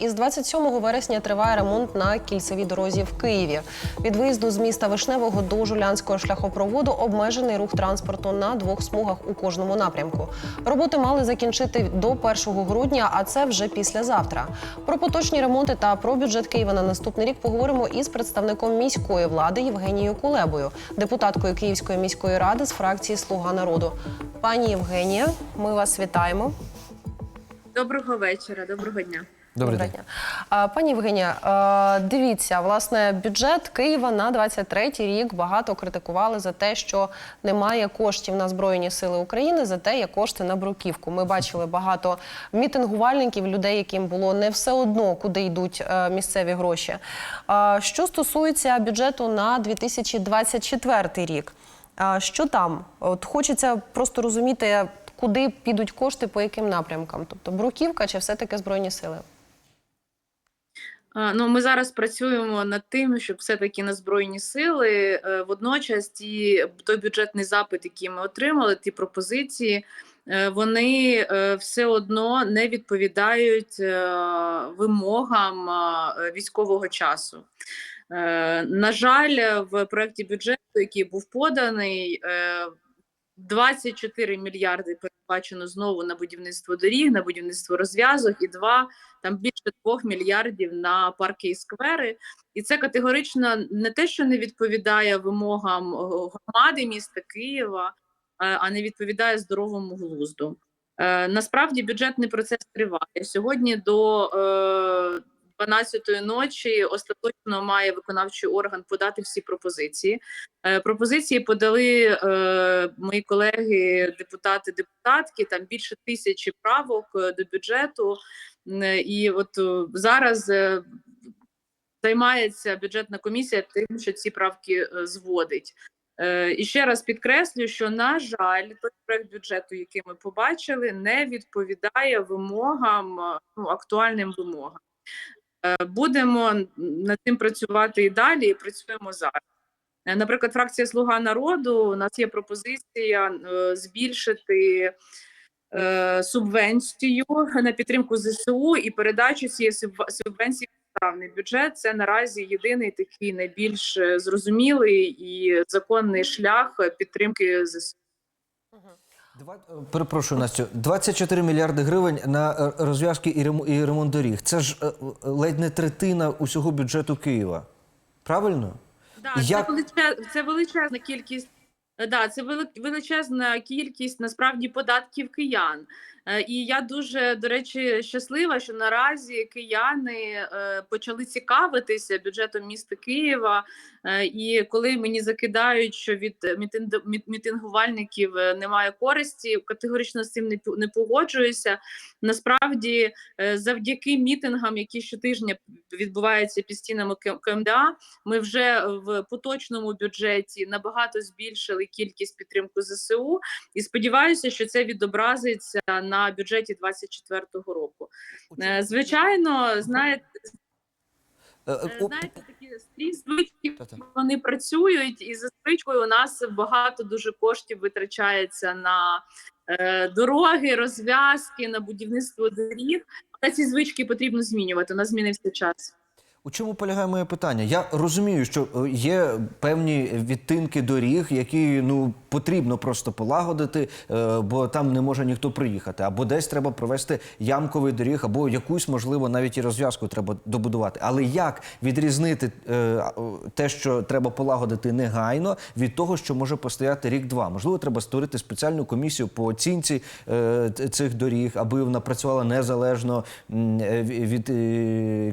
Із 27 вересня триває ремонт на кільцевій дорозі в Києві. Від виїзду з міста Вишневого до Жулянського шляхопроводу обмежений рух транспорту на двох смугах у кожному напрямку. Роботи мали закінчити до 1 грудня, а це вже післязавтра. Про поточні ремонти та про бюджет Києва на наступний рік поговоримо із представником міської влади Євгенією Кулебою, депутаткою Київської міської ради з фракції Слуга народу. Пані Євгенія, ми вас вітаємо. Доброго вечора, доброго дня. Добрий день. Пані Євгенія, дивіться, власне, бюджет Києва на 23-й рік багато критикували за те, що немає коштів на Збройні Сили України, зате є кошти на бруківку. Ми бачили багато мітингувальників, людей, яким було не все одно, куди йдуть е, місцеві гроші. Що стосується бюджету на 2024 рік, що там? От хочеться просто розуміти, куди підуть кошти, по яким напрямкам, тобто бруківка чи все-таки Збройні Сили? Ну, ми зараз працюємо над тим, щоб все-таки на збройні сили е, водночас ті той бюджетний запит, який ми отримали, ті пропозиції, е, вони е, все одно не відповідають вимогам військового часу. На жаль, в проєкті бюджету, який був поданий, е, 24 мільярди передбачено знову на будівництво доріг, на будівництво розв'язок і два там більше 2 мільярдів на парки і сквери. І це категорично не те, що не відповідає вимогам громади міста Києва, е, а не відповідає здоровому глузду. Е, Насправді бюджетний процес триває. Сьогодні до е, 12-ї ночі остаточно має виконавчий орган подати всі пропозиції. Е, Пропозиції подали е, мої колеги, депутати, депутатки. Там більше тисячі правок е, до бюджету. І от зараз займається бюджетна комісія тим, що ці правки зводить. І ще раз підкреслю, що на жаль, той проект бюджету, який ми побачили, не відповідає вимогам, ну актуальним вимогам. Е, Будемо над цим працювати і далі. І працюємо зараз. Е, Наприклад, фракція Слуга народу у нас є пропозиція е, збільшити субвенцію на підтримку ЗСУ і передачу цієї субв- субвенції в державний бюджет. Це наразі єдиний такий найбільш зрозумілий і законний шлях підтримки ЗСУ. Два- е, Перепрошую, Настю, 24 мільярди гривень на е, розв'язки і ремо- і ремонт доріг. Це ж е, ледь не третина усього бюджету Києва. Правильно? Да, Як- це, величезна, це величезна кількість. Да, це величезна кількість насправді податків киян. Е, І я дуже до речі щаслива, що наразі кияни е, почали цікавитися бюджетом міста Києва. Е, І коли мені закидають, що від мітингувальників немає користі, категорично з цим не погоджуюся. Насправді, завдяки мітингам, які щотижня відбуваються під стінами КМДА, ми вже в поточному бюджеті набагато збільшили кількість підтримку ЗСУ, і сподіваюся, що це відобразиться на бюджеті 2024 року. Е, Звичайно, знаєте, Е, е, Знаєте, такі стрій звички вони працюють, і за звичкою у нас багато дуже коштів витрачається на е, дороги, розв'язки, на будівництво доріг. Але ці звички потрібно змінювати. У нас змінився час. У чому полягає моє питання? Я розумію, що е, є певні відтинки доріг, які ну потрібно просто полагодити, е, бо там не може ніхто приїхати. Або десь треба провести ямковий доріг, або якусь, можливо, навіть і розв'язку треба добудувати. Але як відрізнити е, те, що треба полагодити негайно, від того, що може постояти рік-два? Можливо, треба створити спеціальну комісію по оцінці цих доріг, аби вона працювала незалежно від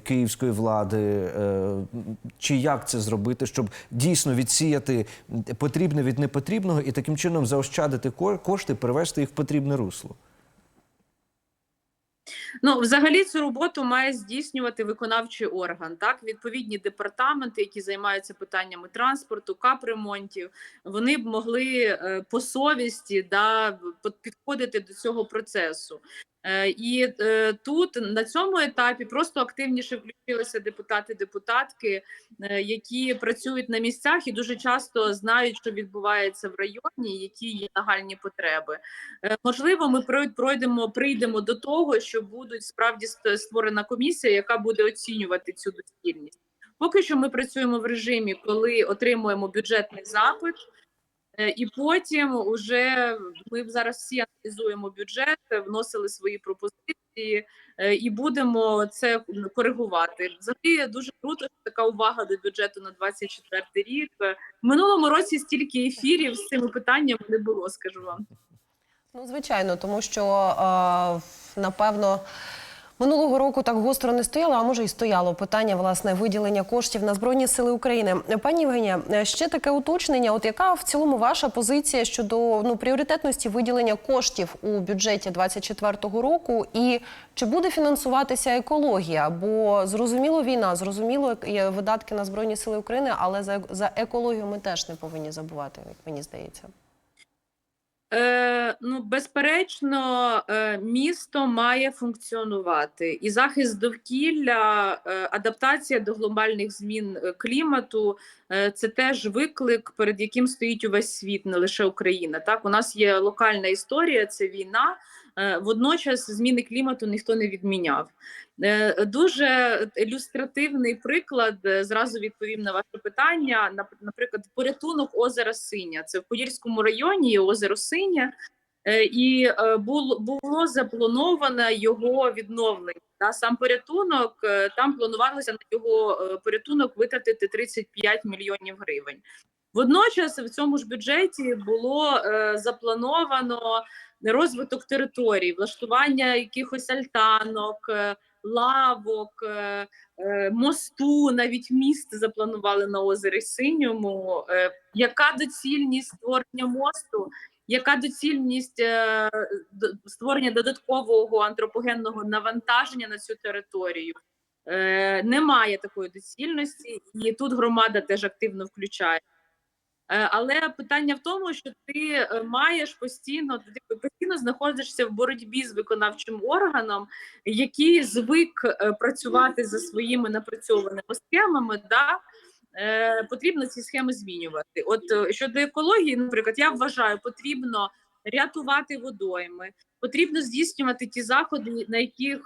київської влади. Е, Чи як це зробити, щоб дійсно відсіяти потрібне від непотрібного і таким чином заощадити ко- кошти, перевести їх в потрібне русло? Ну, взагалі, цю роботу має здійснювати виконавчий орган. Так, відповідні департаменти, які займаються питаннями транспорту, капремонтів, вони б могли е, по совісті да, підходити до цього процесу. Е, І е, тут на цьому етапі просто активніше включилися депутати-депутатки, е, які працюють на місцях і дуже часто знають, що відбувається в районі, які є нагальні потреби. Можливо, ми пройдемо, прийдемо до того, що будуть справді створена комісія, яка буде оцінювати цю доцільність. Поки що ми працюємо в режимі, коли отримуємо бюджетний запит. Е, І потім уже ми зараз всі аналізуємо бюджет, вносили свої пропозиції е, і будемо це коригувати. Взагалі дуже круто, що така увага до бюджету на 24 рік. В минулому році стільки ефірів з цими питаннями не було, скажу вам. Ну, звичайно, тому що е, напевно. Минулого року так гостро не стояло, а може і стояло питання власне виділення коштів на збройні сили України. Пані Євгенія, ще таке уточнення. От яка в цілому ваша позиція щодо ну пріоритетності виділення коштів у бюджеті 24-го року, і чи буде фінансуватися екологія? Бо зрозуміло війна, зрозуміло є видатки на збройні сили України, але за, за екологію ми теж не повинні забувати, як мені здається. Е, ну, безперечно, е, місто має функціонувати, і захист довкілля, е, адаптація до глобальних змін е, клімату е, це теж виклик, перед яким стоїть увесь світ, не лише Україна. Так, у нас є локальна історія, це війна. Е, Водночас зміни клімату ніхто не відміняв. Е, Дуже ілюстративний приклад. е, Зразу відповім на ваше питання. Нап- Наприклад, порятунок озера Синя. Це в Подільському районі озеро Синя, і було, заплановано його відновлення. Та сам порятунок там планувалося на його порятунок витратити 35 мільйонів гривень. Водночас в цьому ж бюджеті було заплановано розвиток територій, влаштування якихось альтанок, е, лавок, е, е, мосту, навіть міст запланували на озері Синьому. Яка доцільність створення мосту? Яка доцільність створення додаткового антропогенного навантаження на цю територію? Немає такої доцільності, і тут громада теж активно включає. Е, Але питання в тому, що ти е, маєш постійно ти постійно знаходишся в боротьбі з виконавчим органом, який звик е, працювати за своїми напрацьованими схемами. Да? Потрібно ці схеми змінювати. От щодо екології, наприклад, я вважаю, потрібно рятувати водойми, потрібно здійснювати ті заходи, на яких,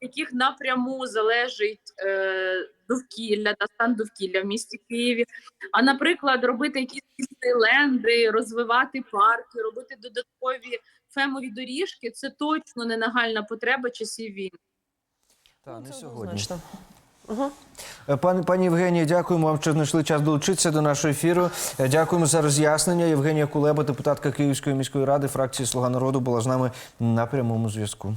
яких напряму залежить е, довкілля та стан довкілля в місті Києві. А наприклад, робити якісь ленди, розвивати парки, робити додаткові фемові доріжки це точно не нагальна потреба часів війни. Та, не Це сьогодні. Угу. Е, Пані, пані Євгенія, дякуємо вам, що знайшли час долучитися до нашого ефіру. Е, Дякуємо за роз'яснення. Євгенія Кулеба, депутатка Київської міської ради, фракції Слуга народу, була з нами на прямому зв'язку.